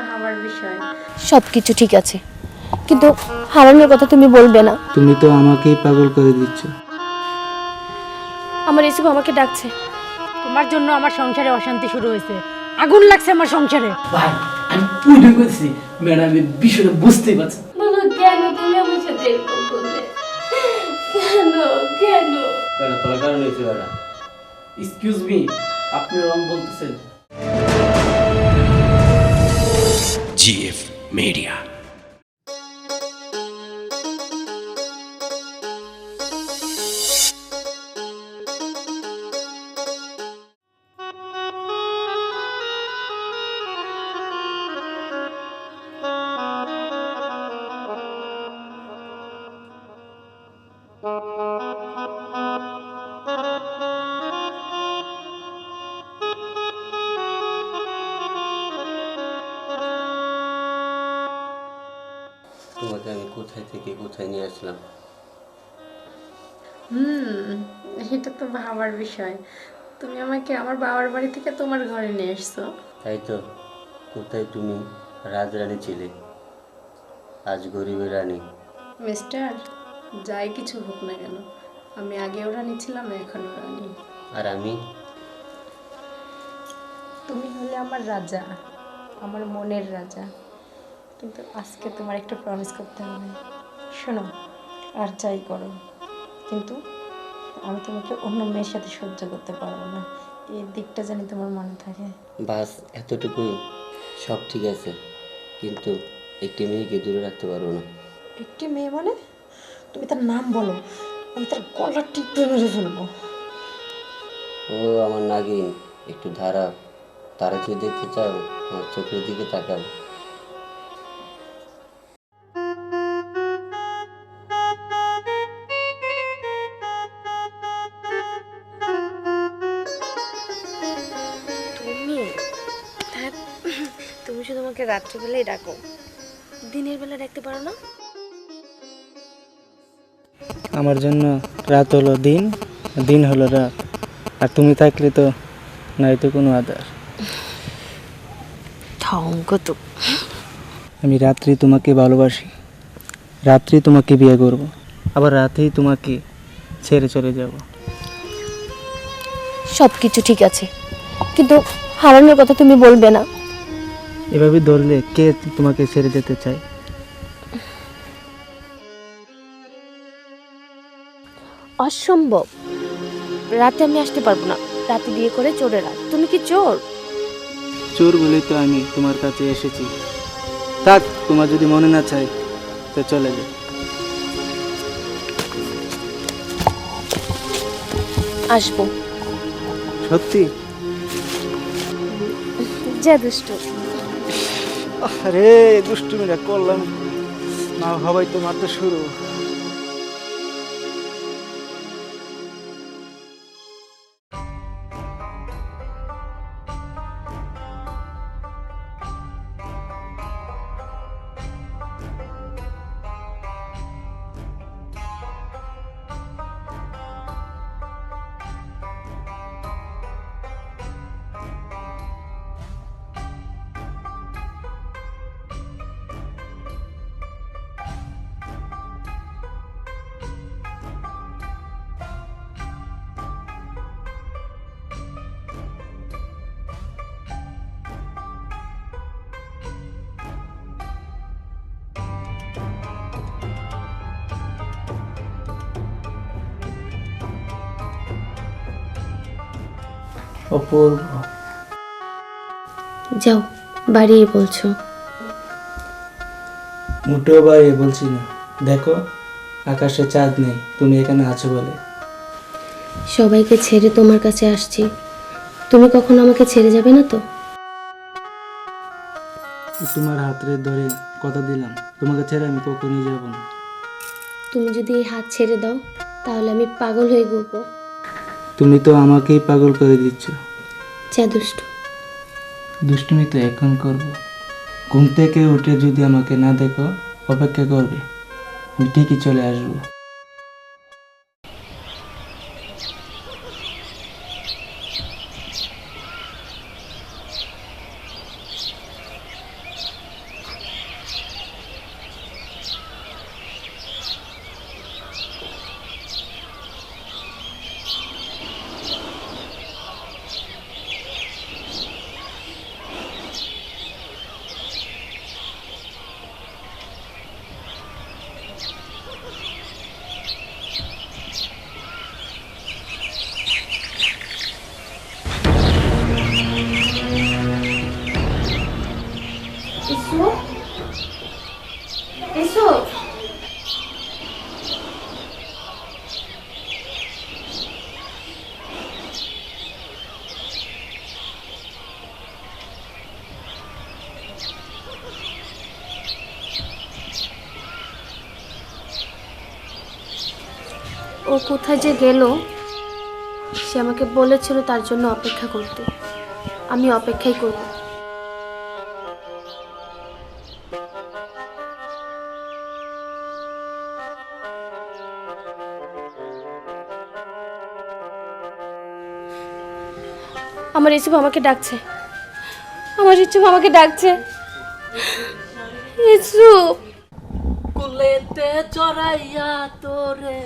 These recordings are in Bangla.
ভাবার বিষয়। সব কিছু ঠিক আছে। কিন্তু হারানোর কথা তুমি বলবে না। তুমি তো আমাকেই পাগল করে দিচ্ছ। আমার ইসুফ আমাকে ডাকছে। তোমার জন্য আমার সংসারে অশান্তি শুরু হয়েছে। আগুন লাগছে আমার সংসারে। ভাই আমি পুজো করছি ম্যাডাম এই বিষয়টা বুঝতেই পারছি বলো কেন তুমি আমার সাথে এরকম করলে? কেন কেন? তোর কারণে হয়েছে এক্সকিউজ মি আপনি রং বলতেছেন। Media. তোমাকে আমি কোথায় থেকে কোথায় নিয়ে আসলাম? হুম এটা তো ভাবার বিষয়। তুমি আমাকে আমার বাবার বাড়ি থেকে তোমার ঘরে নিয়ে এসছো তাই তো কোথায় তুমি? রাজরানী ছিলে। আজ গরিবের রানী। মিস্টার যাই কিছু হোক না কেন আমি আগেও রানী ছিলাম এখনও রানী। আর আমি? তুমি হলে আমার রাজা আমার মনের রাজা। কিন্তু আজকে তোমার একটা প্রমিস করতে হবে। শোনো আর যাই করো। কিন্তু আমি তোমাকে অন্য মেয়ের সাথে সহ্য করতে পারব না। এই দিকটা জানি তোমার মনে থাকে। বাস এতটুকুই। সব ঠিক আছে। কিন্তু একটি মেয়েকে দূরে রাখতে পারব না। একটি মেয়ে মানে? তুমি তার নাম বলো। আমি তার গলা টিপে মেরে ফেলব। ও আমার নাগিন একটু ধারা তারা যদি দেখতে চাও? আমার চোখের দিকে তাকাও। রাত্রিবেলায় ডাকো। দিনের বেলা ডাকতে পারো না? আমার জন্য রাত হলো দিন দিন হলো রাত। আর তুমি থাকলে তো নাই তো কোনো আদার ঠঙ্ক তো। আমি রাত্রি তোমাকে ভালোবাসি। রাত্রি তোমাকে বিয়ে করব। আবার রাতেই তোমাকে ছেড়ে চলে যাব। সব কিছু ঠিক আছে। কিন্তু হারানোর কথা তুমি বলবে না। এভাবে ধরলে কে তোমাকে ছেড়ে যেতে চায়? অসম্ভব। রাতে আমি আসতে পারব না। রাতে বিয়ে করে চোরেরা তুমি কি চোর? চোর বলেই তো আমি তোমার কাছে এসেছি। থাক তোমার যদি মনে না চাই তো চলে যাও আসব। সত্যি? যা দুষ্টু। আরে দুষ্টুমিরা করলাম। না হবাই তো মাত্র শুরু। অপূর্ব। যাও বাড়িয়ে বলছো। মোটেও বাইরে বলছি না। দেখো আকাশে চাঁদ নেই তুমি এখানে আছো বলে। সবাইকে ছেড়ে তোমার কাছে আসছি। তুমি কখনো আমাকে ছেড়ে যাবে না তো? তোমার হাতরে ধরে কথা দিলাম। তোমাকে ছেড়ে আমি কখনই যাব না। তুমি যদি এই হাত ছেড়ে দাও তাহলে আমি পাগল হয়ে ঘুরবো তুমি তো আমাকেই পাগল করে দিচ্ছ। যা দুষ্টু। দুষ্টুমি তো এখন করব। ঘুম থেকে উঠে যদি আমাকে না দেখো, অপেক্ষা করবে। আমি ঠিকই চলে আসব এসো ও কোথায় যে গেল, সে আমাকে বলেছিল তার জন্য অপেক্ষা করতে। আমি অপেক্ষাই করব। আমার ইসুফ আমাকে ডাকছে। আমার ইসুফ আমাকে ডাকছে। ইসুফ কুলেতে চড়াইয়া তোরে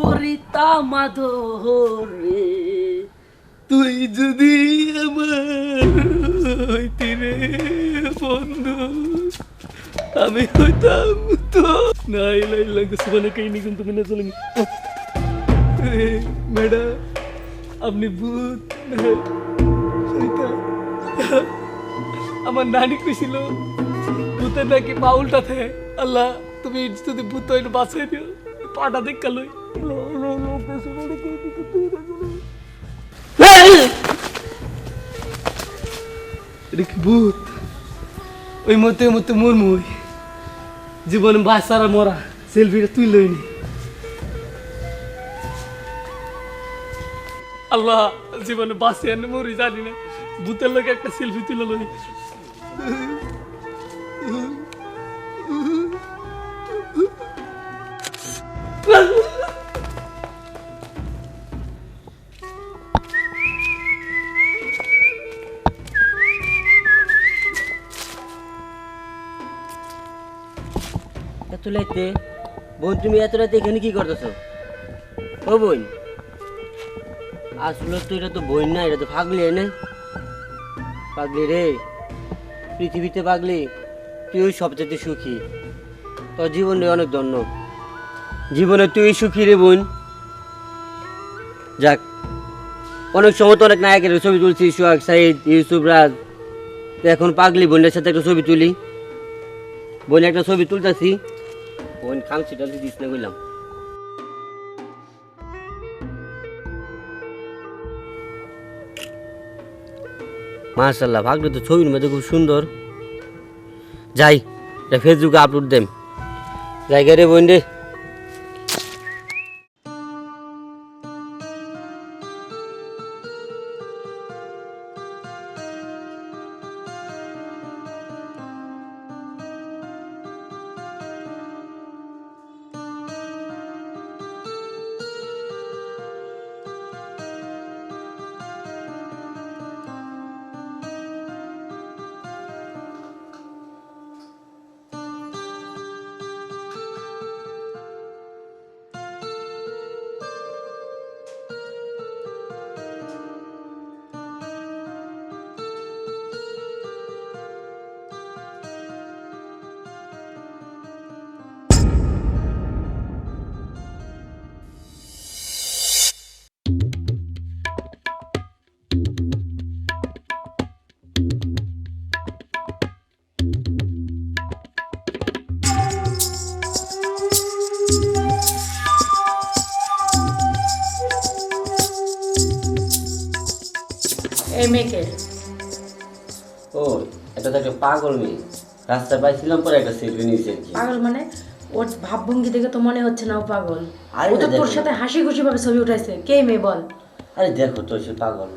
করিতা মাধরে। তুই যদি আমার বন্ধু, আমি হইতাম তো। নাই লাই লাগে সুবনে কই নি কিন্তু, মেনে চলেন ম্যাডাম আপনি ভূত হইতা আমার নানি কইছিল, ভূতের নাকি পাউলটা থাকে আল্লাহ, তুমি যদি ভূত হইলে বাঁচাই দিও, পাটা দেখা লই। এটা কি ওই মতে মতে মোর মই জীবনে আর মরা, সেলফিটা তুই লইনি আল্লাহ, জীবনে আর মরি জানি না। ভূতের লোক একটা সেলফি তুলে লই। এত লাইতে বোন তুমি এত এখানে কি করতেছো? ও বোন। আসলে তো এটা তো বোন না, এটা তো পাগলি, এনে। পাগলি রে, পৃথিবীতে পাগলি তুই সবচেয়ে সুখী। তোর জীবন অনেক ধন্য। জীবনে তুই সুখী রে বোন। যাক, অনেক সময় তো অনেক নায়কের ছবি তুলছি, সোহাগ, সাইদ, ইউসুফ, রাজ। এখন পাগলি বোনের সাথে একটা ছবি তুলি। বোন একটা ছবি তুলতেছি। বোন খামছি টালছি দিস না কইলাম মার্শাল্লাহ ভাগটা তো ছবির মধ্যে খুব সুন্দর। যাই, এটা ফেসবুকে আপলোড দেম। জায়গা রে বোন রে। পাগল মেয়ে। রাস্তায় পাইছিলাম পরে একটা সেলফি নিয়েছে পাগল মানে? ওর ভাবভঙ্গি দেখে তো মনে হচ্ছে না ও পাগল। আর ও তো তোর সাথে হাসি খুশি ভাবে ছবি উঠাইছে। কে মেয়ে বল? আরে দেখো তো সে পাগল।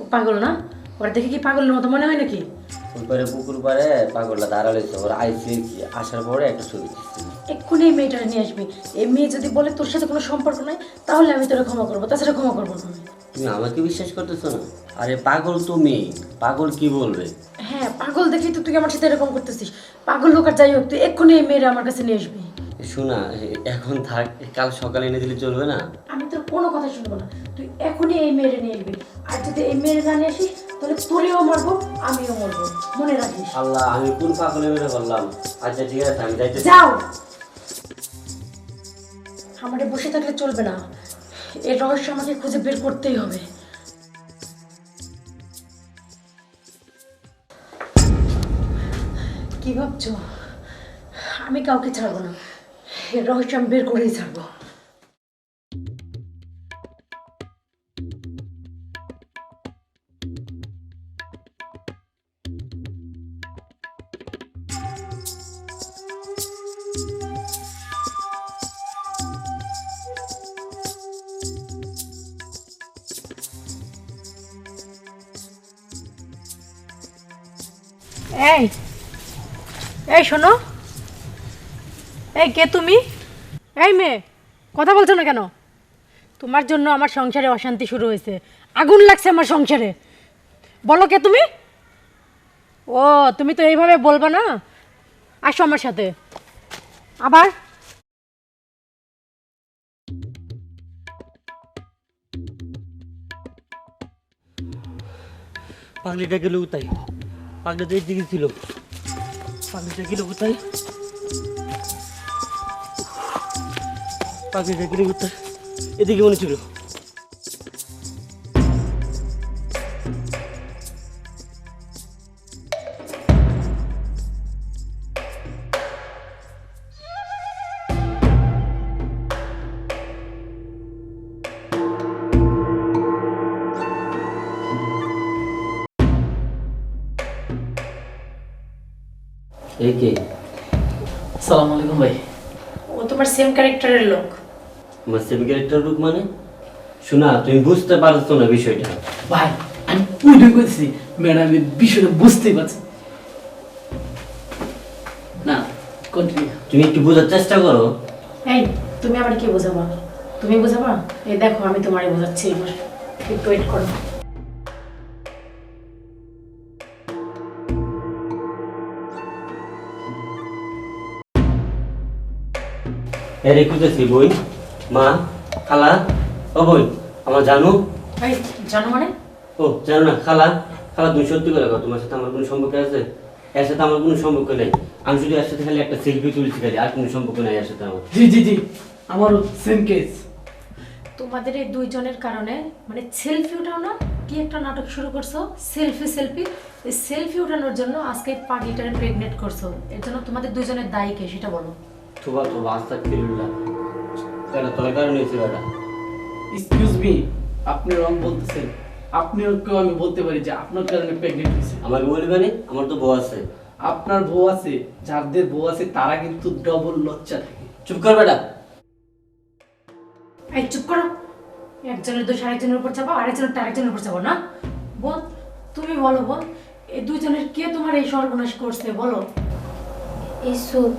ও পাগল না? ওর দেখে কি পাগলের মতো মনে হয় নাকি? ওই পারে পুকুর পারে পাগলটা ওর আইসি কি আসার পরে একটা ছবি এক্ষুনি এই মেয়েটা নিয়ে আসবি। এই মেয়ে যদি বলে তোর সাথে কোনো সম্পর্ক নাই তাহলে আমি তোরা ক্ষমা করব তাছাড়া ক্ষমা করব না। তুমি আমাকে বিশ্বাস করতেছো না? আরে পাগল তুমি পাগল কি বলবে? হ্যাঁ পাগল দেখেই তো তুই আমার সাথে এরকম করতেছিস। পাগল লোক আর যাই হোক তুই এক্ষুনি এই মেয়েরা আমার কাছে নিয়ে আসবি। শোনা এখন থাক কাল সকালে এনে দিলে চলবে না? আমি কোনো কথা শুনব না। তুই এখনই এই মেয়েরে নিয়ে আসবি আর যদি এই মেয়েরে না নিয়ে আসিস তাহলে তোরেও মারবো আমিও মরবো। মনে রাখিস। আল্লাহ আমি কোন পাগলে মেরে বললাম আচ্ছা ঠিক আছে আমি যাইতে যাও! আমারে বসে থাকলে চলবে না। এর রহস্য আমাকে খুঁজে বের করতেই হবে। কি ভাবছ? আমি কাউকে ছাড়বো না। এর রহস্য আমি বের করেই ছাড়বো। এই শোনো। এই কে তুমি? এই মেয়ে কথা বলছো না কেন? তোমার জন্য আমার সংসারে অশান্তি শুরু হয়েছে। আগুন লাগছে আমার সংসারে। বলো কে তুমি? ও তুমি তো এইভাবে বলবা না? আসো আমার সাথে। আবার? পাগলিটা গেল কোথায়? পাগলিটা এই দিকে ছিল। পাগলিটা গেল কোথায়? পাখিটা গেলে কোথায়? এদিকে মনে ছিল ক্যারেক্টারের লোক। আমার সেমি ক্যারেক্টার রূপ মানে? শোনা তুমি বুঝতে পারছ না বিষয়টা। ভাই আমি উঠে করছি ম্যাডাম এই বিষয়টা বুঝতেই পারছি। না কন্টিনিউ তুমি একটু বোঝার চেষ্টা করো। এই তুমি আবার কি বোঝাবা? তুমি বোঝাবা? এই দেখো আমি তোমারই বোঝাচ্ছি একটু ওয়েট করো। এর খুঁজেছি বই মা খালা ও বই আমার জানো। এই জানো মানে? ও জানো না খালা। খালা তুমি সত্যি করে তোমার সাথে আমার কোনো সম্পর্ক আছে? এর সাথে আমার কোনো সম্পর্ক নেই। আমি শুধু এর সাথে খালি একটা সেলফি তুলছি খালি আর কোনো সম্পর্ক নেই এর সাথে আমার। জি জি জি আমারও সেম কেস তোমাদের এই দুইজনের কারণে মানে সেলফি উঠাও না কি একটা নাটক শুরু করছ? সেলফি সেলফি এই সেলফি উঠানোর জন্য আজকে পার্টিটারে প্রেগনেন্ট করছ। এর জন্য তোমাদের দুইজনের দায়ী কে সেটা বলো। থোবা থোবা আস্তা ফিরুল্লাহ এটা তোর কারণে হয়েছিল এটা এক্সকিউজ মি আপনি রং বলতেছেন। আপনিও আমি বলতে পারি যে আপনার কারণে প্রেগনেন্ট হয়েছে। আমাকে বলবে না আমার তো বউ আছে। আপনার বউ আছে যাদের বউ আছে তারা কিন্তু ডবল লজ্জা থাকে। চুপ কর বেটা। এই চুপ করো। একজনের দোষ আরেকজনের উপর চাপাও আরেকজনের আরেকজনের উপর চাপাও না? বোন তুমি বলো বোন এই দুইজনের কে তোমার এই সর্বনাশ করছে বলো? ইসুফ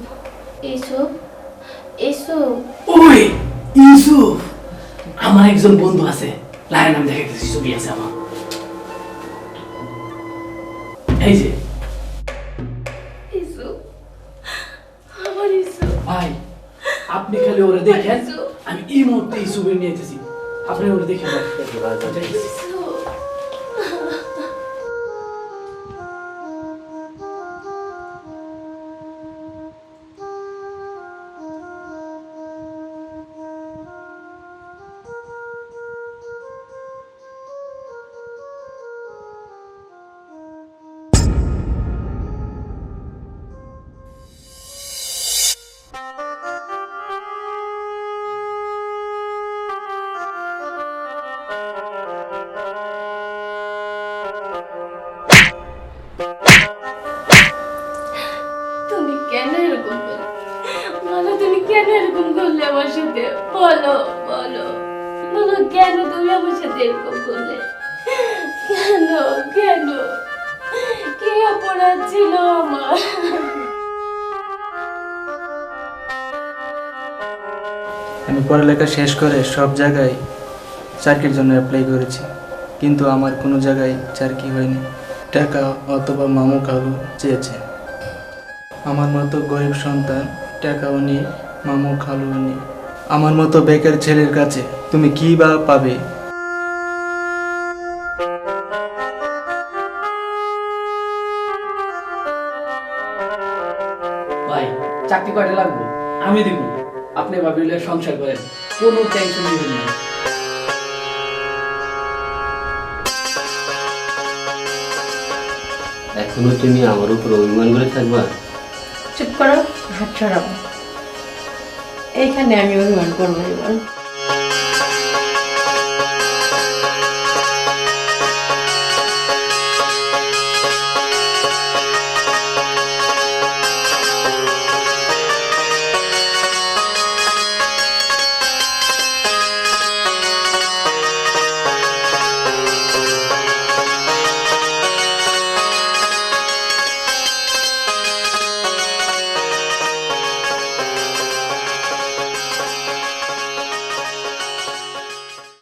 ওই ইউসুফ। আমার একজন বন্ধু আছে লাইন আমি দেখাইতেছি ছবি আছে আমার। এই যে। ভাই আপনি খালি ওরে দেখেন আমি এই মুহূর্তে ইসুফের নিয়ে যেতেছি আপনি ওরে দেখেন। কেন তুমি আমার সাথে এরকম করলে? কেন কেন? অপরাধ ছিল আমার? আমি পড়ালেখা শেষ করে সব জায়গায় চাকরির জন্য অ্যাপ্লাই করেছি। কিন্তু আমার কোনো জায়গায় চাকরি হয়নি। টাকা অথবা মামু খালু চেয়েছে। আমার মতো গরিব সন্তান টাকাও নেই, মামু খালুও নেই। আমার মতো বেকার ছেলের কাছে তুমি কী বা পাবে? ভাই চাকরি কয়টা লাগবে? আমি দিব। আপনি ভাবিলে সংসার করেন। কোনো টেনশন নেবেন না। এখনও তুমি আমার উপর অভিমান করে থাকবা? চুপ করো হাত ছড়াবো এইখানে আমি অভিমান করব এবার।